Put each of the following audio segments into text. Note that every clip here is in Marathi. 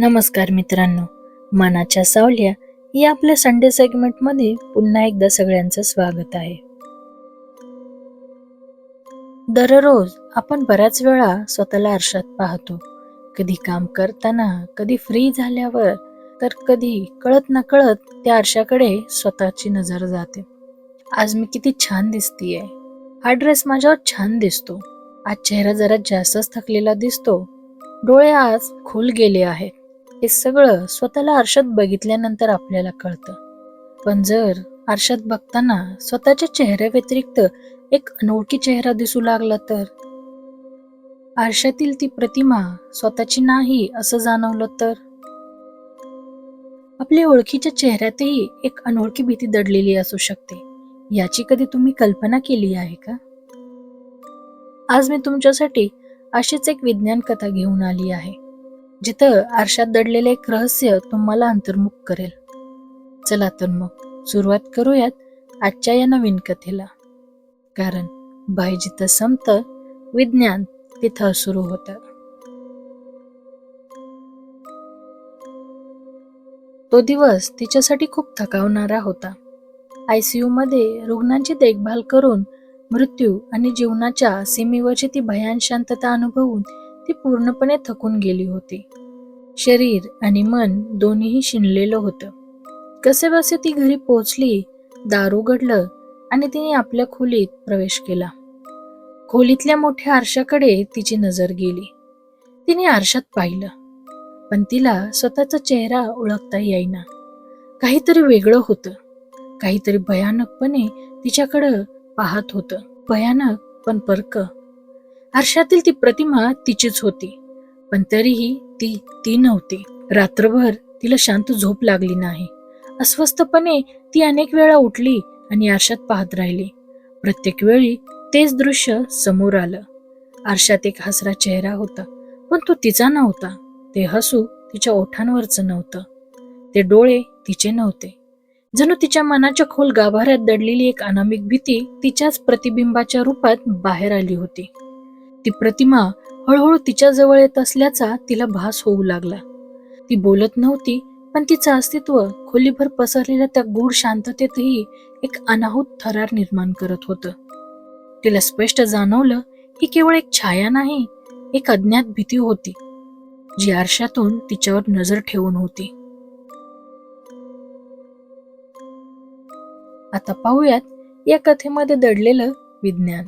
नमस्कार मित्रांनो मनाच्या सावल्या या आपल्या संडे सेगमेंटमध्ये पुन्हा एकदा सगळ्यांचं स्वागत आहे. दररोज आपण बऱ्याच वेळा स्वतःला आरशात पाहतो. कधी काम करताना कधी फ्री झाल्यावर तर कधी कळत न कळत त्या आरशाकडे स्वतःची नजर जाते. आज मी किती छान दिसतीये. हा ड्रेस माझ्यावर छान दिसतो. आज चेहरा जरा जास्तच थकलेला दिसतो. डोळे आज खोल गेले आहेत. हे सगळं स्वतःला आरशात बघितल्यानंतर आपल्याला कळतं. पण जर आरशात बघताना स्वतःच्या चेहऱ्या व्यतिरिक्त एक अनोळखी चेहरा दिसू लागला तर? आरशातील ती प्रतिमा स्वतःची नाही असं जाणवलं तर? आपल्या ओळखीच्या चेहऱ्यातही एक अनोळखी भीती दडलेली असू शकते. याची कधी तुम्ही कल्पना केली आहे का? आज मी तुमच्यासाठी अशीच एक विज्ञान कथा घेऊन आली आहे. जिथं आरशात दडलेले एक रहस्य तुम्हाला अंतर्मुख करेल. चला तर मग सुरुवात करूयात आजच्या या नवीन कथेला. कारण बाई जिथं संपतं विज्ञान तिथं सुरू होतं. तो दिवस तिच्यासाठी खूप थकावणारा होता. आयसीयू मध्ये रुग्णांची देखभाल करून मृत्यू आणि जीवनाच्या सीमेवरची ती भयान शांतता अनुभवून ती पूर्णपणे थकून गेली होती. शरीर आणि मन दोन्हीही शिणलेलं होतं. कसे बसे ती घरी पोहोचली दार उघडलं आणि तिने आपल्या खोलीत प्रवेश केला. खोलीतल्या मोठ्या आरशाकडे तिची नजर गेली. तिने आरशात पाहिलं पण तिला स्वतःचा चेहरा ओळखता येईना. काहीतरी वेगळं होतं. काहीतरी भयानकपणे तिच्याकडं पाहत होतं. भयानक पण परकं. आरशातील ती प्रतिमा तिचीच होती. पण तरीही ती ती नव्हती. रात्रभर तिला शांत झोप लागली नाही. अस्वस्थपणे ती अनेक वेळा उठली आणि आरशात पाहत राहिली. प्रत्येक वेळी तेच दृश्य समोर आलं. आरशात एक हसरा चेहरा होता पण तो तिचा नव्हता. ते हसू तिच्या ओठांवरचं नव्हतं. ते डोळे तिचे नव्हते. जणू तिच्या मनाच्या खोल गाभाऱ्यात दडलेली एक अनामिक भीती तिच्याच प्रतिबिंबाच्या रूपात बाहेर आली होती. ती प्रतिमा हळूहळू तिच्या जवळ येत असल्याचा तिला भास होऊ लागला. ती बोलत नव्हती पण तिचं अस्तित्व खोलीभर पसरलेल्या त्या गूढ शांततेतही एक अनाहूत थरार निर्माण करत होतं. तिला स्पष्ट जाणवलं ही केवळ एक छाया नाही एक अज्ञात भीती होती जी आरशातून तिच्यावर नजर ठेवून होती. आता पाहूयात या कथेमध्ये दडलेलं विज्ञान.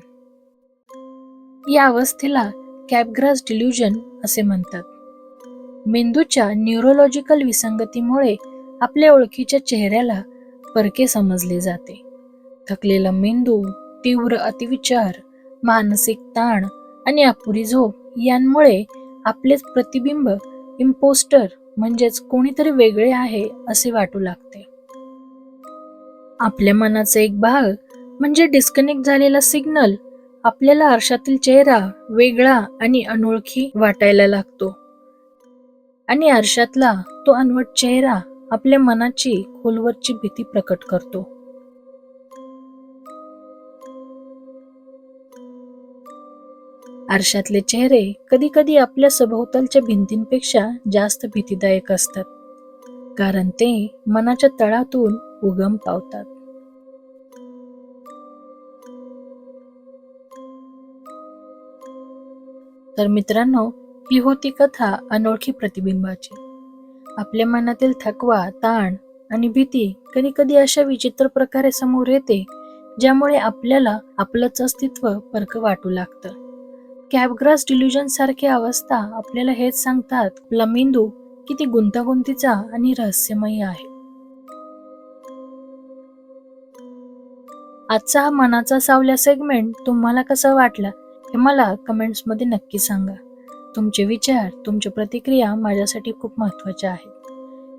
या अवस्थेला कॅपग्रास डिल्युजन असे म्हणतात. मेंदूच्या न्यूरोलॉजिकल विसंगतीमुळे आपल्या ओळखीच्या चेहऱ्याला परके समजले जाते. थकलेला मेंदू तीव्र अतिविचार मानसिक ताण आणि अपुरी झोप यांमुळे आपलेच प्रतिबिंब इम्पोस्टर म्हणजेच कोणीतरी वेगळे आहे असे वाटू लागते. आपल्या मनाचा एक भाग म्हणजे डिस्कनेक्ट झालेला सिग्नल आपल्याला आरशातील चेहरा वेगळा आणि अनोळखी वाटायला लागतो. आणि आरशातला तो अनवट चेहरा आपल्या मनाची खोलवरची भीती प्रकट करतो. आरशातले चेहरे कधी कधी आपल्या सभोवतालच्या भिंतींपेक्षा जास्त भीतीदायक असतात कारण ते मनाच्या तळातून उगम पावतात. तर मित्रांनो ही होती कथा अनोळखी प्रतिबिंबाची. आपल्या मनातील थकवा ताण आणि भीती कधी कधी अशा विचित्र प्रकारे समोर येते ज्यामुळे आपल्याला आपलंच अस्तित्व परक वाटू लागतं. कॅबग्रास डिल्युजन सारखी अवस्था आपल्याला हेच सांगतात आपला मेंदू किती गुंतागुंतीचा आणि रहस्यमयी आहे. आजचा हा मनाचा सावल्या सेगमेंट तुम्हाला कसा वाटला? हे मला कमेंट्समध्ये नक्की सांगा. तुमचे विचार तुमच्या प्रतिक्रिया माझ्यासाठी खूप महत्त्वाच्या आहेत.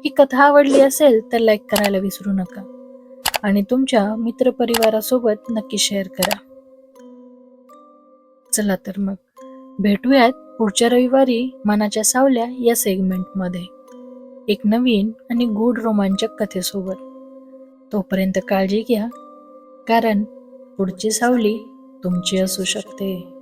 ही कथा आवडली असेल तर लाईक करायला विसरू नका. आणि तुमच्या मित्रपरिवारासोबत नक्की शेअर करा. चला तर मग भेटूयात पुढच्या रविवारी मनाच्या सावल्या या सेगमेंटमध्ये एक नवीन आणि गूढ रोमांचक कथेसोबत. तोपर्यंत काळजी घ्या कारण पुढची सावली तुमची असू शकते.